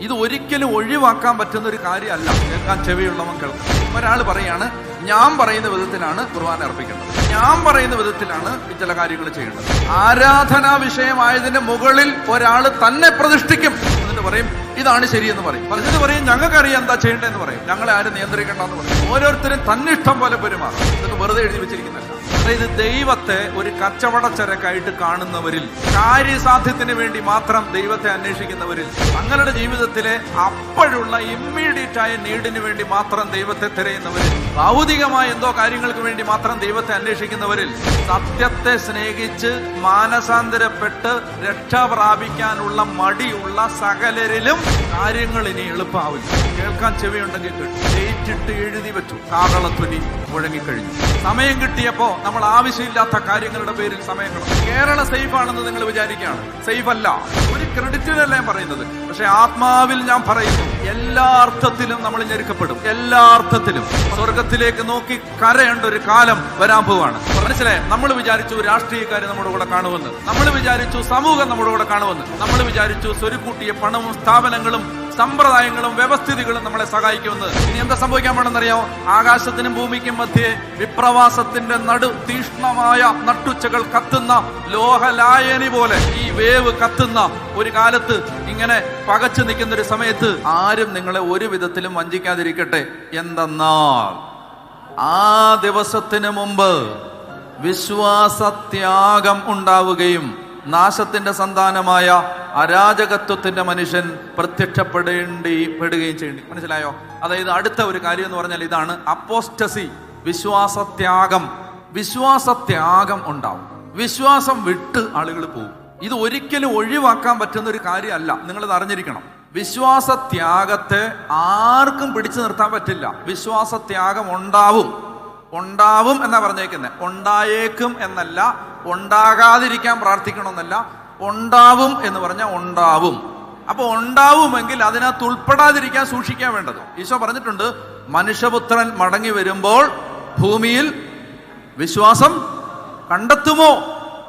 ഇത് ഒരിക്കലും ഒഴിവാക്കാൻ പറ്റുന്ന ഒരു കാര്യമല്ല. കേൾക്കാൻ ചെവിയുള്ളവൻ കേൾക്കാം. ഒരാൾ പറയാണ് ഞാൻ പറയുന്ന വിധത്തിലാണ് കുർബാന അർപ്പിക്കേണ്ടത്. ഞാൻ പറയുന്ന വിധത്തിലാണ് ചില കാര്യങ്ങൾ ചെയ്യേണ്ടത്. ആരാധനാ വിഷയമായതിന്റെ മുകളിൽ ഒരാൾ തന്നെ പ്രതിഷ്ഠിക്കും. എന്നിട്ട് പറയും ഇതാണ് ശരിയെന്ന് പറയും. പറഞ്ഞിട്ട് പറയും ഞങ്ങൾക്കറിയാം എന്താ ചെയ്യേണ്ടതെന്ന് പറയും. ഞങ്ങളെ ആരും നിയന്ത്രിക്കേണ്ടെന്ന് പറയും. ഓരോരുത്തരും തന്നിഷ്ടം പോലെ പെരുമാറും. ഇതൊക്കെ വെറുതെ എഴുതി വെച്ചിരിക്കുന്നല്ല അതായത് ദൈവത്തെ ഒരു കച്ചവട ചരക്കായിട്ട് കാണുന്നവരിൽ കാര്യസാധ്യത്തിന് വേണ്ടി മാത്രം ദൈവത്തെ അന്വേഷിക്കുന്നവരിൽ തങ്ങളുടെ ജീവിതത്തിലെ അപ്പോഴുള്ള ഇമ്മീഡിയറ്റ് ആയ നീഡിന് വേണ്ടി മാത്രം ദൈവത്തെ തിരയുന്നവരിൽ ഭൗതികമായ എന്തോ കാര്യങ്ങൾക്ക് വേണ്ടി മാത്രം ദൈവത്തെ അന്വേഷിക്കുന്നവരിൽ സത്യത്തെ സ്നേഹിച്ച് മാനസാന്തരപ്പെട്ട് രക്ഷ പ്രാപിക്കാനുള്ള മടിയുള്ള സകലരിലും കാര്യങ്ങൾ ഇനി എളുപ്പമാവില്ല. കേൾക്കാൻ ചെവിയുണ്ടെങ്കിൽ കേട്ടു. ഡേറ്റിട്ട് എഴുതി വെച്ചു. കാകളത്വനി മുഴങ്ങിക്കഴിഞ്ഞു. സമയം കിട്ടിയപ്പോ നമ്മൾ ആവശ്യമില്ലാത്ത കാര്യങ്ങളുടെ പേരിൽ സമയം കളഞ്ഞു. കേരള സേഫ് ആണെന്ന് നിങ്ങൾ വിചാരിക്കുകയാണ്. സേഫ് അല്ല ഒരു ക്രെഡിറ്റിനല്ല ഞാൻ പറയുന്നത്. പക്ഷെ ആത്മാവിൽ ഞാൻ പറയുന്നു എല്ലാ അർത്ഥത്തിലും നമ്മൾ ഞെരുക്കപ്പെടും. എല്ലാ അർത്ഥത്തിലും. സ്വർഗത്തിലേക്ക് നോക്കി കരയേണ്ട ഒരു കാലം വരാൻ പോവാണ്. മനസ്സിലായി? നമ്മൾ വിചാരിച്ചു രാഷ്ട്രീയക്കാർ നമ്മുടെ കൂടെ കാണുമെന്ന്. നമ്മൾ വിചാരിച്ചു സമൂഹം നമ്മുടെ കൂടെ കാണുമെന്ന്. നമ്മൾ വിചാരിച്ചു സ്വരുക്കൂട്ടിയ പണവും സ്ഥാപനങ്ങളും സമ്പ്രദായങ്ങളും വ്യവസ്ഥിതികളും നമ്മളെ സഹായിക്കുമെന്ന് ഇനി എന്താ സംഭവിക്കാൻ വേണമെന്നറിയാമോ ആകാശത്തിനും ഭൂമിക്കും മധ്യേ വിപ്രവാസത്തിന്റെ നടു തീഷ്ണമായ നട്ടുച്ചകൾ കത്തുന്ന ലോഹലായനി പോലെ ഈ വേവ് കത്തുന്ന ഒരു കാലത്ത് ഇങ്ങനെ പകച്ചു നിൽക്കുന്ന ഒരു സമയത്ത് ആരും നിങ്ങളെ ഒരു വിധത്തിലും വഞ്ചിക്കാതിരിക്കട്ടെ. എന്തെന്നാൽ ആ ദിവസത്തിന് മുമ്പ് വിശ്വാസത്യാഗം ഉണ്ടാവുകയും നാശത്തിന്റെ സന്താനമായ അരാജകത്വത്തിന്റെ മനുഷ്യൻ പ്രത്യക്ഷപ്പെടേണ്ടി പെടുകയും ചെയ്യേണ്ടി. മനസ്സിലായോ? അതായത് അടുത്ത ഒരു കാര്യം എന്ന് പറഞ്ഞാൽ ഇതാണ് അപ്പോസ്റ്റസി വിശ്വാസത്യാഗം. വിശ്വാസത്യാഗം ഉണ്ടാവും. വിശ്വാസം വിട്ട് ആളുകൾ പോകും. ഇത് ഒരിക്കലും ഒഴിവാക്കാൻ പറ്റുന്ന ഒരു കാര്യമല്ല. നിങ്ങളത് അറിഞ്ഞിരിക്കണം. വിശ്വാസത്യാഗത്തെ ആർക്കും പിടിച്ചു നിർത്താൻ പറ്റില്ല. വിശ്വാസത്യാഗം ഉണ്ടാവും. ഉണ്ടാവും എന്നാ പറഞ്ഞേക്കുന്നത് ഉണ്ടായേക്കും എന്നല്ല ഉണ്ടാകാതിരിക്കാൻ പ്രാർത്ഥിക്കണമെന്നല്ല ഉണ്ടാവും എന്ന് പറഞ്ഞാൽ ഉണ്ടാവും. അപ്പൊ ഉണ്ടാവുമെങ്കിൽ അതിനകത്ത് ഉൾപ്പെടാതിരിക്കാൻ സൂക്ഷിക്കാൻ വേണ്ടത്. ഈശോ പറഞ്ഞിട്ടുണ്ട് മനുഷ്യപുത്രൻ മടങ്ങി വരുമ്പോൾ ഭൂമിയിൽ വിശ്വാസം കണ്ടെത്തുമോ?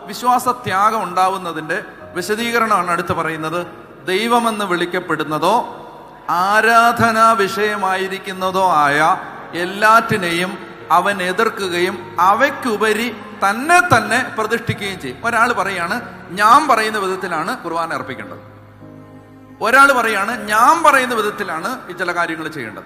വിശ്വാസത്യാഗം ഉണ്ടാവുന്നതിന്റെ വിശദീകരണമാണ് അടുത്ത് പറയുന്നത്. ദൈവമെന്ന് വിളിക്കപ്പെടുന്നതോ ആരാധനാ വിഷയമായിരിക്കുന്നതോ ആയ എല്ലാറ്റിനെയും അവൻ എതിർക്കുകയും അവയ്ക്കുപരി തന്നെ തന്നെ പ്രതിഷ്ഠിക്കുകയും ചെയ്യും. ഒരാൾ പറയാണ് ഞാൻ പറയുന്ന വിധത്തിലാണ് കുർബാന അർപ്പിക്കേണ്ടത്. ഒരാൾ പറയാണ് ഞാൻ പറയുന്ന വിധത്തിലാണ് ഈ ചില കാര്യങ്ങൾ ചെയ്യേണ്ടത്.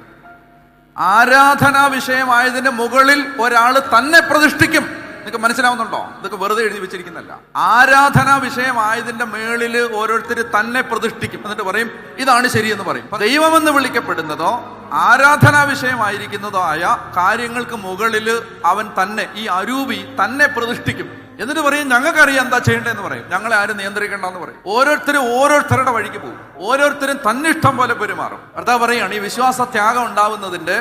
ആരാധനാ വിഷയമായതിന്റെ മുകളിൽ ഒരാൾ തന്നെ പ്രതിഷ്ഠിക്കും. നിങ്ങൾക്ക് മനസ്സിലാവുന്നുണ്ടോ? ഇതൊക്കെ വെറുതെ എഴുതി വെച്ചിരിക്കുന്നല്ല ആരാധനാ വിഷയമായതിന്റെ മേളിൽ ഓരോരുത്തർ തന്നെ പ്രതിഷ്ഠിക്കും. എന്നിട്ട് പറയും ഇതാണ് ശരിയെന്ന് പറയും. ദൈവമെന്ന് വിളിക്കപ്പെടുന്നതോ ആരാധനാ വിഷയമായിരിക്കുന്നതോ ആയ കാര്യങ്ങൾക്ക് മുകളിൽ അവൻ തന്നെ ഈ അരൂപി തന്നെ പ്രതിഷ്ഠിക്കും. എന്നിട്ട് പറയും ഞങ്ങൾക്കറിയാം എന്താ ചെയ്യേണ്ടതെന്ന് പറയും. ഞങ്ങളെ ആരും നിയന്ത്രിക്കേണ്ടെന്ന് പറയും. ഓരോരുത്തരും ഓരോരുത്തരുടെ വഴിക്ക് പോകും. ഓരോരുത്തരും തന്നിഷ്ടം പോലെ പെരുമാറും. ഭർത്താവ് പറയുകയാണ് ഈ വിശ്വാസ ത്യാഗം ഉണ്ടാവുന്നതിന്റെ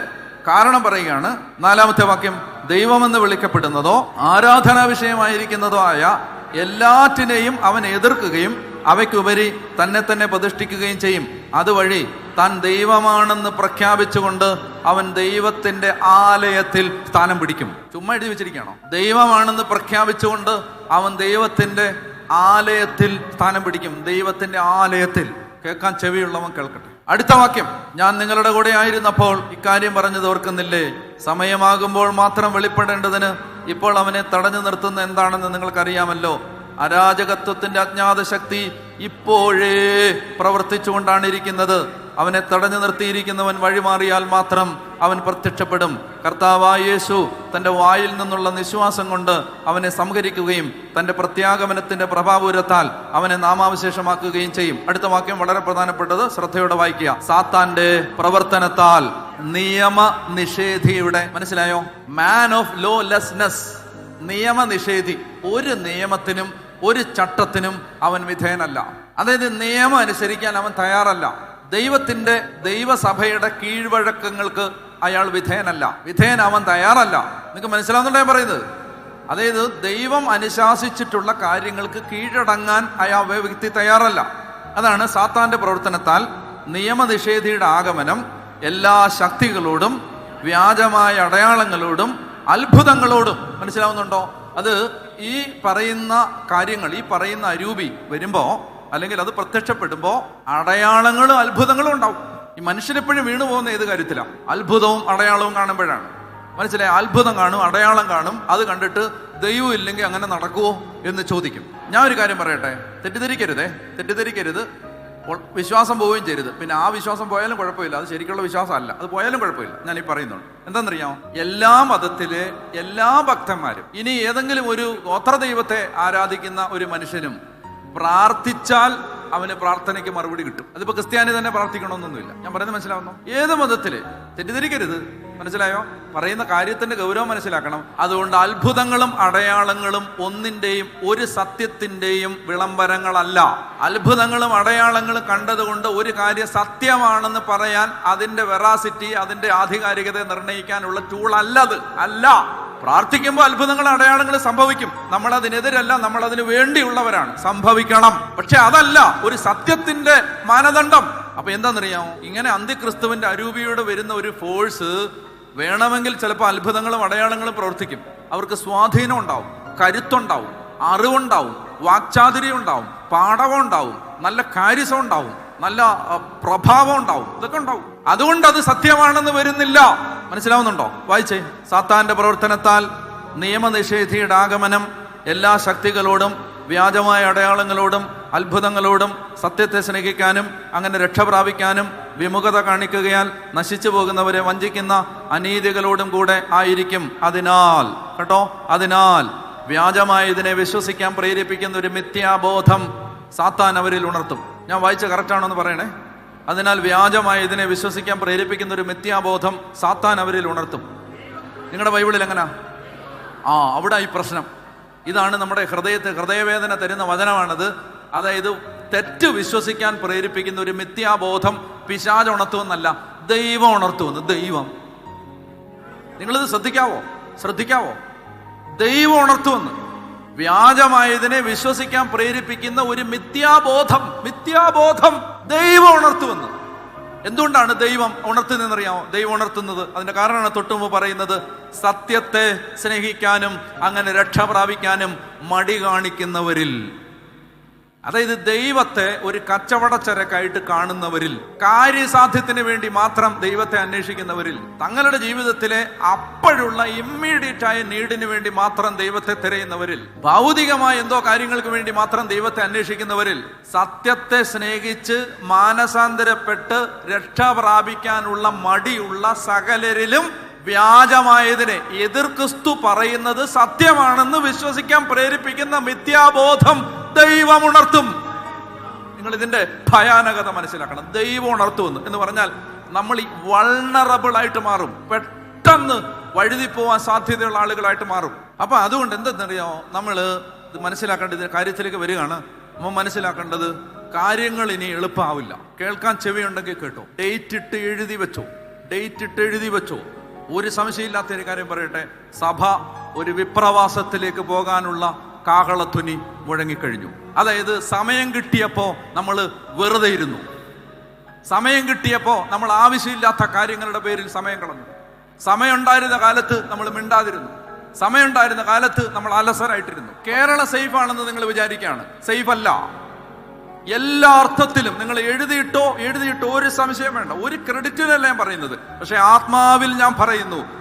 കാരണം പറയുകയാണ് നാലാമത്തെ വാക്യം ദൈവമെന്ന് വിളിക്കപ്പെടുന്നതോ ആരാധനാ വിഷയമായിരിക്കുന്നതോ ആയ എല്ലാറ്റിനെയും അവൻ എതിർക്കുകയും അവയ്ക്കുപരി തന്നെ തന്നെ പ്രതിഷ്ഠിക്കുകയും ചെയ്യും. അതുവഴി താൻ ദൈവമാണെന്ന് പ്രഖ്യാപിച്ചുകൊണ്ട് അവൻ ദൈവത്തിന്റെ ആലയത്തിൽ സ്ഥാനം പിടിക്കും. ചുമ്മാ എഴുതി വെച്ചിരിക്കുകയാണോ? ദൈവമാണെന്ന് പ്രഖ്യാപിച്ചുകൊണ്ട് അവൻ ദൈവത്തിന്റെ ആലയത്തിൽ സ്ഥാനം പിടിക്കും. ദൈവത്തിന്റെ ആലയത്തിൽ. കേൾക്കാൻ ചെവിയുള്ളവൻ കേൾക്കട്ടെ. അടുത്ത വാക്യം. ഞാൻ നിങ്ങളുടെ കൂടെ ആയിരുന്നപ്പോൾ ഇക്കാര്യം പറഞ്ഞത് ഓർക്കുന്നില്ലേ? സമയമാകുമ്പോൾ മാത്രം വെളിപ്പെടേണ്ടതിന് ഇപ്പോൾ അവനെ തടഞ്ഞു നിർത്തുന്ന എന്താണെന്ന് നിങ്ങൾക്കറിയാമല്ലോ. അരാജകത്വത്തിന്റെ അജ്ഞാത ശക്തി ഇപ്പോഴേ പ്രവർത്തിച്ചുകൊണ്ടാണ് ഇരിക്കുന്നത്. അവനെ തടഞ്ഞു നിർത്തിയിരിക്കുന്നവൻ വഴിമാറിയാൽ മാത്രം അവൻ പ്രത്യക്ഷപ്പെടും. കർത്താവായ യേശു തന്റെ വായിൽ നിന്നുള്ള നിശ്വാസം കൊണ്ട് അവനെ സംഹരിക്കുകയും തന്റെ പ്രത്യാഗമനത്തിന്റെ പ്രഭാപൂരത്താൽ അവനെ നാമാവശേഷമാക്കുകയും ചെയ്യും. അടുത്ത വാക്യം വളരെ പ്രധാനപ്പെട്ടത് ശ്രദ്ധയോടെ വായിക്കുക. സാത്താന്റെ പ്രവർത്തനത്താൽ നിയമ നിഷേധിയുടെ മനസ്സിലായോ? മാൻ ഓഫ് ലോ ലെസ്നെസ് നിയമ നിഷേധി ഒരു നിയമത്തിനും ഒരു ചട്ടത്തിനും അവൻ വിധേയനല്ല. അതായത് നിയമം അനുസരിക്കാൻ അവൻ തയ്യാറല്ല. ദൈവത്തിന്റെ ദൈവസഭയുടെ കീഴ്വഴക്കങ്ങൾക്ക് അയാൾ വിധേയനല്ല. വിധേയനാവാൻ തയ്യാറല്ല. നിങ്ങൾക്ക് മനസ്സിലാവുന്നുണ്ടോ ഞാൻ പറയുന്നത്? അതായത് ദൈവം അനുശാസിച്ചിട്ടുള്ള കാര്യങ്ങൾക്ക് കീഴടങ്ങാൻ അയാൾ വ്യക്തി തയ്യാറല്ല. അതാണ് സാത്താന്റെ പ്രവർത്തനത്താൽ നിയമനിഷേധിയുടെ ആഗമനം എല്ലാ ശക്തികളോടും വ്യാജമായ അടയാളങ്ങളോടും അത്ഭുതങ്ങളോടും. മനസ്സിലാവുന്നുണ്ടോ? അത് ഈ പറയുന്ന കാര്യങ്ങൾ ഈ പറയുന്ന അരൂപി വരുമ്പോ അല്ലെങ്കിൽ അത് പ്രത്യക്ഷപ്പെടുമ്പോൾ അടയാളങ്ങളും അത്ഭുതങ്ങളും ഉണ്ടാവും. ഈ മനുഷ്യരെപ്പോഴും വീണു പോകുന്ന ഏത് കാര്യത്തിലാണ് അത്ഭുതവും അടയാളവും കാണുമ്പോഴാണ്. മനസ്സിലായി? അത്ഭുതം കാണും അടയാളം കാണും. അത് കണ്ടിട്ട് ദൈവം ഇല്ലെങ്കിൽ അങ്ങനെ നടക്കുമോ എന്ന് ചോദിക്കും. ഞാൻ ഒരു കാര്യം പറയട്ടെ? തെറ്റിദ്ധരിക്കരുതേ. തെറ്റിദ്ധരിക്കരുത്. വിശ്വാസം പോവുകയും ചെയ്യരുത്. പിന്നെ ആ വിശ്വാസം പോയാലും കുഴപ്പമില്ല. അത് ശരിക്കുള്ള വിശ്വാസം അല്ല. അത് പോയാലും കുഴപ്പമില്ല. ഞാൻ ഈ പറയുന്നുണ്ട് എന്താണെന്നറിയാമോ എല്ലാ മതത്തിലെ എല്ലാ ഭക്തന്മാരും ഇനി ഏതെങ്കിലും ഒരു ഗോത്ര ദൈവത്തെ ആരാധിക്കുന്ന ഒരു മനുഷ്യനും പ്രാർത്ഥിച്ചാൽ അവന് പ്രാർത്ഥനയ്ക്ക് മറുപടി കിട്ടും. അതിപ്പോ ക്രിസ്ത്യാനി തന്നെ പ്രാർത്ഥിക്കണമെന്നൊന്നുമില്ല. ഞാൻ പറയുന്നത് മനസ്സിലാവുന്നു? ഏത് മതത്തിൽ? തെറ്റിദ്ധരിക്കരുത്. മനസ്സിലായോ? പറയുന്ന കാര്യത്തിന്റെ ഗൗരവം മനസ്സിലാക്കണം. അതുകൊണ്ട് അത്ഭുതങ്ങളും അടയാളങ്ങളും ഒന്നിന്റെയും ഒരു സത്യത്തിന്റെയും വിളംബരങ്ങളല്ല. അത്ഭുതങ്ങളും അടയാളങ്ങളും കണ്ടതുകൊണ്ട് ഒരു കാര്യം സത്യമാണെന്ന് പറയാൻ അതിന്റെ വെറാസിറ്റി അതിന്റെ ആധികാരികത നിർണയിക്കാനുള്ള ടൂൾ അല്ലത്. അല്ല. പ്രാർത്ഥിക്കുമ്പോൾ അത്ഭുതങ്ങൾ അടയാളങ്ങൾ സംഭവിക്കും. നമ്മൾ അതിനെതിരല്ല നമ്മൾ അതിന് വേണ്ടിയുള്ളവരാണ്. സംഭവിക്കണം. പക്ഷെ അതല്ല ഒരു സത്യത്തിന്റെ മാനദണ്ഡം. അപ്പൊ എന്താണെന്നറിയാമോ? ഇങ്ങനെ അന്ത്യക്രിസ്തുവിന്റെ അരൂപിയോട് വരുന്ന ഒരു ഫോഴ്സ് വേണമെങ്കിൽ ചിലപ്പോൾ അത്ഭുതങ്ങളും അടയാളങ്ങളും പ്രവർത്തിക്കും. അവർക്ക് സ്വാധീനം ഉണ്ടാവും കരുത്തുണ്ടാവും അറിവുണ്ടാവും വാക്ചാതുര്യം ഉണ്ടാവും പാടവം ഉണ്ടാവും നല്ല കാര്യസം ഉണ്ടാവും. നല്ല പ്രഭാവം ഉണ്ടാവും. ഇതൊക്കെ ഉണ്ടാവും. അതുകൊണ്ട് അത് സത്യമാണെന്ന് വരുന്നില്ല. മനസ്സിലാവുന്നുണ്ടോ? വായിച്ചേ. സാത്താന്റെ പ്രവർത്തനത്താൽ നിയമനിഷേധിയുടെ ആഗമനം എല്ലാ ശക്തികളോടും വ്യാജമായ അടയാളങ്ങളോടും അത്ഭുതങ്ങളോടും സത്യത്തെ സ്നേഹിക്കാനും അങ്ങനെ രക്ഷ പ്രാപിക്കാനും വിമുഖത കാണിക്കുകയാൽ നശിച്ചു പോകുന്നവരെ വഞ്ചിക്കുന്ന അനീതികളോടും കൂടെ ആയിരിക്കും. അതിനാൽ കേട്ടോ? അതിനാൽ വ്യാജമായ ഇതിനെ വിശ്വസിക്കാൻ പ്രേരിപ്പിക്കുന്ന ഒരു മിഥ്യാബോധം സാത്താൻ അവരിൽ ഉണർത്തും. ഞാൻ വായിച്ച കറക്റ്റാണെന്ന് പറയണേ? അതിനാൽ വ്യാജമായ ഇതിനെ വിശ്വസിക്കാൻ പ്രേരിപ്പിക്കുന്ന ഒരു മിഥ്യാബോധം സാത്താൻ അവരിൽ ഉണർത്തും. നിങ്ങളുടെ ബൈബിളിൽ എങ്ങനാ? ആ അവിടെ ഈ പ്രശ്നം. ഇതാണ് നമ്മുടെ ഹൃദയത്തെ ഹൃദയവേദന തരുന്ന വചനമാണത്. അതായത് തെറ്റ് വിശ്വസിക്കാൻ പ്രേരിപ്പിക്കുന്ന ഒരു മിഥ്യാബോധം പിശാച ഉണർത്തുമെന്നല്ല ദൈവം ഉണർത്തുമെന്ന് ദൈവം. നിങ്ങളിത് ശ്രദ്ധിക്കാവോ? ശ്രദ്ധിക്കാവോ? ദൈവം ഉണർത്തുമെന്ന്. വ്യാജമായതിനെ വിശ്വസിക്കാൻ പ്രേരിപ്പിക്കുന്ന ഒരു മിഥ്യാബോധം മിഥ്യാബോധം ദൈവം ഉണർത്തുവെന്ന് എന്തുകൊണ്ടാണ് ദൈവം ഉണർത്തുന്നതെന്നറിയാമോ? ദൈവം ഉണർത്തുന്നത് അതിന്റെ കാരണമാണ് തൊട്ടുമുമ്പ് പറയുന്നത് സത്യത്തെ സ്നേഹിക്കാനും അങ്ങനെ രക്ഷ പ്രാപിക്കാനും മടി കാണിക്കുന്നവരിൽ അതായത് ദൈവത്തെ ഒരു കച്ചവടച്ചരക്കായിട്ട് കാണുന്നവരിൽ കാര്യസാധ്യത്തിന് വേണ്ടി മാത്രം ദൈവത്തെ അന്വേഷിക്കുന്നവരിൽ തങ്ങളുടെ ജീവിതത്തിലെ അപ്പോഴുള്ള ഇമ്മീഡിയറ്റ് ആയ നീഡിന് വേണ്ടി മാത്രം ദൈവത്തെ തിരയുന്നവരിൽ ഭൗതികമായ എന്തോ കാര്യങ്ങൾക്ക് വേണ്ടി മാത്രം ദൈവത്തെ അന്വേഷിക്കുന്നവരിൽ സത്യത്തെ സ്നേഹിച്ച് മാനസാന്തരപ്പെട്ട് രക്ഷ പ്രാപിക്കാനുള്ള മടിയുള്ള സകലരിലും വ്യാജമായതിനെ എതിർ ക്രിസ്തു പറയുന്നത് സത്യമാണെന്ന് വിശ്വസിക്കാൻ പ്രേരിപ്പിക്കുന്ന മിഥ്യാബോധം ദൈവം ഉണർത്തും നിങ്ങൾ ഇതിന്റെ ഭയാനകത മനസ്സിലാക്കണം. ദൈവം ഉണർത്തുമെന്ന്. എന്ന് പറഞ്ഞാൽ നമ്മൾ ഈ വൾണറബിൾ ആയിട്ട് മാറും. പെട്ടെന്ന് വഴുതി പോവാൻ സാധ്യതയുള്ള ആളുകളായിട്ട് മാറും. അപ്പൊ അതുകൊണ്ട് എന്തെന്നറിയോ? നമ്മൾ ഇത് മനസ്സിലാക്കേണ്ട ഇതിന്റെ കാര്യത്തിലേക്ക് വരികയാണ്. നമ്മൾ മനസ്സിലാക്കേണ്ടത് കാര്യങ്ങൾ ഇനി എളുപ്പമാവില്ല കേൾക്കാൻ ചെവിയുണ്ടെങ്കിൽ കേട്ടോ. ഡേറ്റ് ഇട്ട് എഴുതി വെച്ചോ. ഡേറ്റ് ഇട്ട് എഴുതി വെച്ചോ. ഒരു സംശയമില്ലാത്ത ഒരു കാര്യം പറയട്ടെ. സഭ ഒരു വിപ്രവാസത്തിലേക്ക് പോകാനുള്ള കാഹളധ്വനി മുഴങ്ങിക്കഴിഞ്ഞു. അതായത് സമയം കിട്ടിയപ്പോൾ നമ്മൾ വെറുതെ ഇരുന്നു. സമയം കിട്ടിയപ്പോൾ നമ്മൾ ആവശ്യമില്ലാത്ത കാര്യങ്ങളുടെ പേരിൽ സമയം കളഞ്ഞു. സമയം ഉണ്ടായിരുന്ന കാലത്ത് നമ്മൾ മിണ്ടാതിരുന്നു. സമയം ഉണ്ടായിരുന്ന കാലത്ത് നമ്മൾ അലസരായിട്ടിരുന്നു. കേരള സേഫ് ആണെന്ന് നിങ്ങൾ വിചാരിക്കുകയാണ്. സേഫ് അല്ല എല്ലാ അർത്ഥത്തിലും നിങ്ങൾ എഴുതിയിട്ടോ എഴുതിയിട്ടോ ഒരു സംശയം വേണ്ട. ഒരു ക്രെഡിറ്റിനല്ല ഞാൻ പറയുന്നത്. പക്ഷെ ആത്മാവിൽ ഞാൻ പറയുന്നു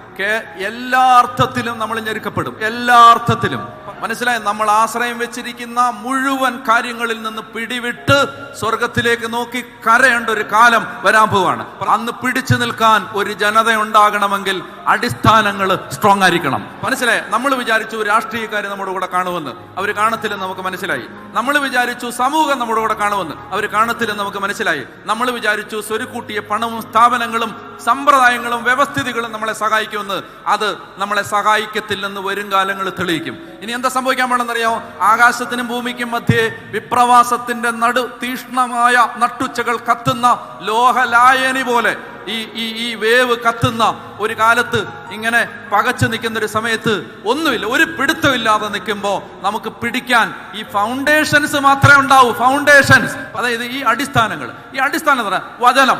എല്ലാ അർത്ഥത്തിലും നമ്മൾ ഞെരുക്കപ്പെടും. എല്ലാ അർത്ഥത്തിലും. മനസ്സിലായി? നമ്മൾ ആശ്രയം വെച്ചിരിക്കുന്ന മുഴുവൻ കാര്യങ്ങളിൽ നിന്ന് പിടിവിട്ട് സ്വർഗത്തിലേക്ക് നോക്കി കരയേണ്ട ഒരു കാലം വരാൻ പോവാണ്. അന്ന് പിടിച്ചു നിൽക്കാൻ ഒരു ജനത ഉണ്ടാകണമെങ്കിൽ അടിസ്ഥാനങ്ങൾ സ്ട്രോങ് ആയിരിക്കണം. മനസ്സിലായി? നമ്മൾ വിചാരിച്ചു രാഷ്ട്രീയക്കാർ നമ്മുടെ കൂടെ കാണുമെന്ന്. അവർ കാണത്തില്ലെന്ന് നമുക്ക് മനസ്സിലായി. നമ്മൾ വിചാരിച്ചു സമൂഹം നമ്മുടെ കൂടെ കാണുമെന്ന്. അവർ കാണത്തില്ലെന്ന് നമുക്ക് മനസ്സിലായി. നമ്മൾ വിചാരിച്ചു സ്വരുക്കൂട്ടിയ പണവും സ്ഥാപനങ്ങളും സമ്പ്രദായങ്ങളും വ്യവസ്ഥിതികളും നമ്മളെ സഹായിക്കുമെന്ന് അത് നമ്മളെ സഹായിക്കത്തില്ലെന്ന് വരും കാലങ്ങൾ തെളിയിക്കും. ഇനി എന്താ സംഭവിക്കാൻ വേണമെന്നറിയാമോ ആകാശത്തിനും ഭൂമിക്കും മധ്യേ വിപ്രവാസത്തിന്റെ നടു തീഷ്ണമായ നട്ടുച്ചകൾ കത്തുന്ന ലോഹലായനി പോലെ ഈ ഈ ഈ വേവ് കത്തുന്ന ഒരു കാലത്ത് ഇങ്ങനെ പകച്ചു നിൽക്കുന്ന ഒരു സമയത്ത് ഒന്നുമില്ല ഒരു പിടുത്തമില്ലാതെ നിൽക്കുമ്പോൾ നമുക്ക് പിടിക്കാൻ ഈ ഫൗണ്ടേഷൻസ് മാത്രമേ ഉണ്ടാവൂ ഫൗണ്ടേഷൻസ് അതായത് ഈ അടിസ്ഥാനങ്ങൾ. ഈ അടിസ്ഥാനം വചനം.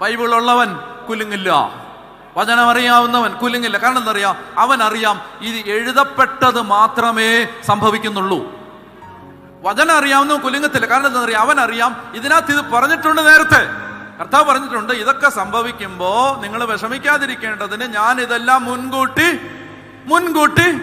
ബൈബിൾ ഉള്ളവൻ കുലുങ്ങില്ല. വചനം അറിയാവുന്നവൻ കുലുങ്ങില്ല. കാരണം എന്താ അറിയാം അവൻ അറിയാം ഇത് എഴുതപ്പെട്ടത് മാത്രമേ സംഭവിക്കുന്നുള്ളൂ. വചനം അറിയാവുന്ന കുലുങ്ങത്തില്ല. കാരണം എന്താ അവൻ അറിയാം ഇതിനകത്ത് ഇത് പറഞ്ഞിട്ടുണ്ട് നേരത്തെ. കർത്താവ് പറഞ്ഞിട്ടുണ്ട് ഇതൊക്കെ സംഭവിക്കുമ്പോ നിങ്ങൾ വിഷമിക്കാതിരിക്കേണ്ടതിന് ഞാൻ ഇതെല്ലാം മുൻകൂട്ടി മുൻകൂട്ടി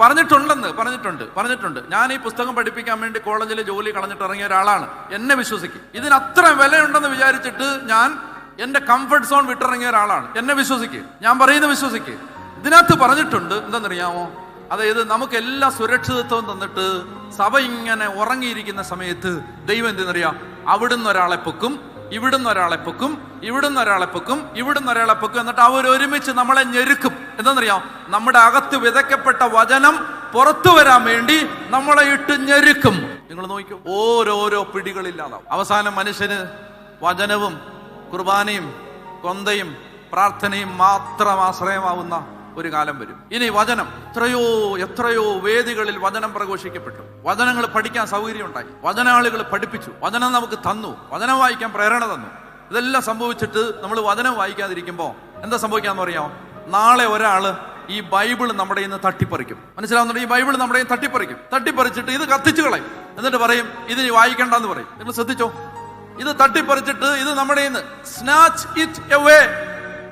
പറഞ്ഞിട്ടുണ്ടെന്ന് പറഞ്ഞിട്ടുണ്ട് പറഞ്ഞിട്ടുണ്ട്. ഞാൻ ഈ പുസ്തകം പഠിപ്പിക്കാൻ വേണ്ടി കോളേജിൽ ജോലി കളഞ്ഞിട്ട് ഇറങ്ങിയ ഒരാളാണ്. എന്നെ വിശ്വസിക്കും. ഇതിന് അത്ര വിലയുണ്ടെന്ന് വിചാരിച്ചിട്ട് ഞാൻ എന്റെ കംഫർട്ട് സോൺ വിട്ടിറങ്ങിയ ഒരാളാണ്. എന്നെ വിശ്വസിക്കുക ഞാൻ പറയുന്നത് വിശ്വസിക്കുക ഇതിനകത്ത് പറഞ്ഞിട്ടുണ്ട് എന്തെന്നറിയാമോ അതായത് നമുക്ക് എല്ലാ സുരക്ഷിതത്വവും തന്നിട്ട് സഭ ഇങ്ങനെ ഉറങ്ങിയിരിക്കുന്ന സമയത്ത് ദൈവം എന്തെന്നറിയാം? അവിടുന്ന് ഒരാളെ പൊക്കും ഇവിടുന്ന് ഒരാളെ പൊക്കും ഇവിടുന്ന് ഒരാളെ പൊക്കും ഇവിടുന്ന് ഒരാളെ പൊക്കും. എന്നിട്ട് അവർ ഒരുമിച്ച് നമ്മളെ ഞെരുക്കും. എന്തെന്നറിയാം നമ്മുടെ അകത്ത് വിതയ്ക്കപ്പെട്ട വചനം പുറത്തു വരാൻ വേണ്ടി നമ്മളെ ഇട്ട് ഞെരുക്കും. നിങ്ങൾ നോക്കി ഓരോരോ പിടികളില്ലാതാവും. അവസാനം മനുഷ്യന് വചനവും കുർബാനയും കൊന്തയും പ്രാർത്ഥനയും മാത്രം ആശ്രയമാവുന്ന ഒരു കാലം വരും. ഇനി വചനം എത്രയോ എത്രയോ വേദികളിൽ വചനം പ്രഘോഷിക്കപ്പെട്ടു. വചനങ്ങൾ പഠിക്കാൻ സൗകര്യം ഉണ്ടായി വചനാളികൾ പഠിപ്പിച്ചു. വചനം നമുക്ക് തന്നു. വചനം വായിക്കാൻ പ്രേരണ തന്നു. ഇതെല്ലാം സംഭവിച്ചിട്ട് നമ്മൾ വചനം വായിക്കാതിരിക്കുമ്പോൾ എന്താ സംഭവിക്കാന്ന് പറയാമോ നാളെ ഒരാൾ ഈ ബൈബിൾ നമ്മുടെ ഇന്ന് തട്ടിപ്പറിക്കും. മനസ്സിലാവുന്നുണ്ട്? ഈ ബൈബിൾ നമ്മുടെ തട്ടിപ്പറിക്കും. തട്ടിപ്പറിച്ചിട്ട് ഇത് കത്തിച്ചു കളയും. എന്നിട്ട് പറയും ഇത് വായിക്കണ്ടെന്ന് പറയും. നിങ്ങൾ ശ്രദ്ധിച്ചോ? ഇത് തട്ടിപ്പറിച്ചിട്ട് ഇത് നമ്മുടെ സ്നാച്ച് ഇറ്റ് എവേ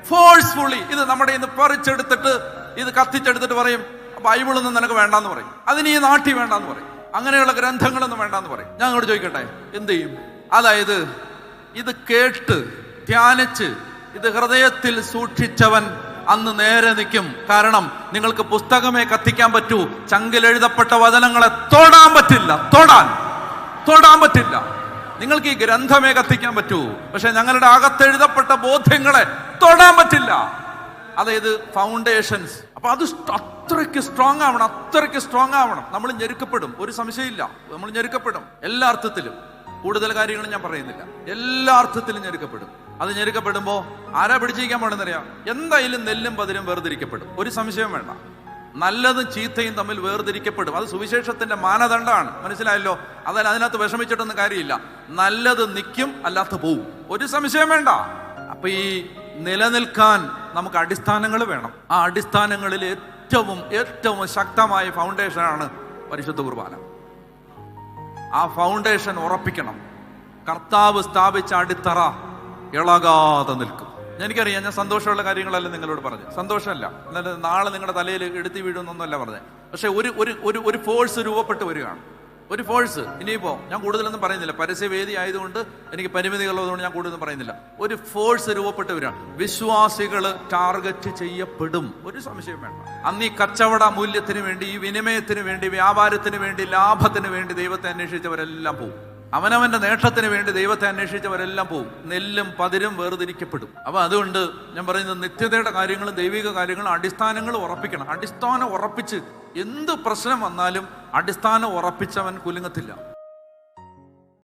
ഫോഴ്സ്ഫുള്ളി ഇത് നമ്മുടെ ഇന്ന് പറിച്ചെടുത്തിട്ട് ഇത് കത്തിച്ചെടുത്തിട്ട് പറയും ബൈബിളിൽ നിന്ന് നിനക്ക് വേണ്ടാന്ന് പറയും. അതിന് ഈ നാട്ടി വേണ്ടാന്ന് പറയും. അങ്ങനെയുള്ള ഗ്രന്ഥങ്ങളൊന്നും വേണ്ടാന്ന് പറയും. ഞാൻ അങ്ങോട്ട് ചോദിക്കട്ടെ? എന്ത് ചെയ്യും? അതായത് ഇത് കേട്ട് ധ്യാനിച്ച് ഇത് ഹൃദയത്തിൽ സൂക്ഷിച്ചവൻ അന്ന് നേരെ നിൽക്കും. കാരണം നിങ്ങൾക്ക് പുസ്തകമേ കത്തിക്കാൻ പറ്റൂ. ചങ്കിലെഴുതപ്പെട്ട വചനങ്ങളെ തൊടാൻ പറ്റില്ല. തൊടാൻ. തൊടാൻ പറ്റില്ല. നിങ്ങൾക്ക് ഈ ഗ്രന്ഥമേ കത്തിക്കാൻ പറ്റൂ. പക്ഷെ ഞങ്ങളുടെ അകത്തെഴുതപ്പെട്ട ബോധ്യങ്ങളെ തൊടാൻ പറ്റില്ല. അതായത് ഫൗണ്ടേഷൻസ് അപ്പൊ അത് അത്രയ്ക്ക് സ്ട്രോങ് ആവണം അത്രയ്ക്ക് സ്ട്രോങ് ആവണം. നമ്മൾ ഞെരുക്കപ്പെടും. ഒരു സംശയമില്ല. നമ്മൾ ഞെരുക്കപ്പെടും. എല്ലാ അർത്ഥത്തിലും. കൂടുതൽ കാര്യങ്ങളും ഞാൻ പറയുന്നില്ല. എല്ലാ അർത്ഥത്തിലും ഞെരുക്കപ്പെടും. അത് ഞെരുക്കപ്പെടുമ്പോ ആരാ പിടിച്ചിരിക്കാൻ പാടുന്നറിയാം എന്തായാലും നെല്ലും പതിരും വേർതിരിക്കപ്പെടും. ഒരു സംശയം വേണ്ട. നല്ലതും ചീത്തയും തമ്മിൽ വേർതിരിക്കപ്പെടും. അത് സുവിശേഷത്തിന്റെ മാനദണ്ഡമാണ് മനസ്സിലായല്ലോ? അതായത് അതിനകത്ത് വിഷമിച്ചിട്ടൊന്നും കാര്യമില്ല. നല്ലത് നിൽക്കും അല്ലാത്ത പോവും. ഒരു സംശയം വേണ്ട. അപ്പൊ ഈ നിലനിൽക്കാൻ നമുക്ക് അടിസ്ഥാനങ്ങൾ വേണം. ആ അടിസ്ഥാനങ്ങളിൽ ഏറ്റവും ഏറ്റവും ശക്തമായ ഫൗണ്ടേഷനാണ് പരിശുദ്ധ കുർബാന. ആ ഫൗണ്ടേഷൻ ഉറപ്പിക്കണം. കർത്താവ് സ്ഥാപിച്ച അടിത്തറ ഇളകാതെ നിൽക്കും. എനിക്കറിയാം ഞാൻ സന്തോഷമുള്ള കാര്യങ്ങളല്ല നിങ്ങളോട് പറഞ്ഞു സന്തോഷമല്ല. എന്നാലും നാളെ നിങ്ങളുടെ തലയിൽ എടുത്തി വീഴുന്നൊന്നുമല്ല പറഞ്ഞത്. പക്ഷെ ഒരു ഒരു ഒരു ഒരു ഫോഴ്സ് രൂപപ്പെട്ട് വരികയാണ്. ഒരു ഫോഴ്സ്. ഇനിയിപ്പോ ഞാൻ കൂടുതലൊന്നും പറയുന്നില്ല. പരസ്യവേദി ആയതുകൊണ്ട് എനിക്ക് പരിമിതികളുള്ളതുകൊണ്ട് ഞാൻ കൂടുതലൊന്നും പറയുന്നില്ല. ഒരു ഫോഴ്സ് രൂപപ്പെട്ട് വരികയാണ്. വിശ്വാസികൾ ടാർഗറ്റ് ചെയ്യപ്പെടും. ഒരു സംശയം വേണ്ട. അന്ന് ഈ കച്ചവട മൂല്യത്തിന് വേണ്ടി ഈ വിനിമയത്തിന് വേണ്ടി വ്യാപാരത്തിന് വേണ്ടി ലാഭത്തിന് വേണ്ടി ദൈവത്തെ അന്വേഷിച്ചവരെല്ലാം പോകും അവനവന്റെ നേട്ടത്തിന് വേണ്ടി ദൈവത്തെ അന്വേഷിച്ചവരെല്ലാം പോകും നെല്ലും പതിരും വേർതിരിക്കപ്പെടും. അപ്പൊ അതുകൊണ്ട് ഞാൻ പറയുന്നത് നിത്യതയുടെ കാര്യങ്ങളും ദൈവിക കാര്യങ്ങളും അടിസ്ഥാനങ്ങൾ ഉറപ്പിക്കണം. അടിസ്ഥാനം ഉറപ്പിച്ച് എന്ത് പ്രശ്നം വന്നാലും അടിസ്ഥാനം ഉറപ്പിച്ചവൻ കുലുങ്ങത്തില്ല.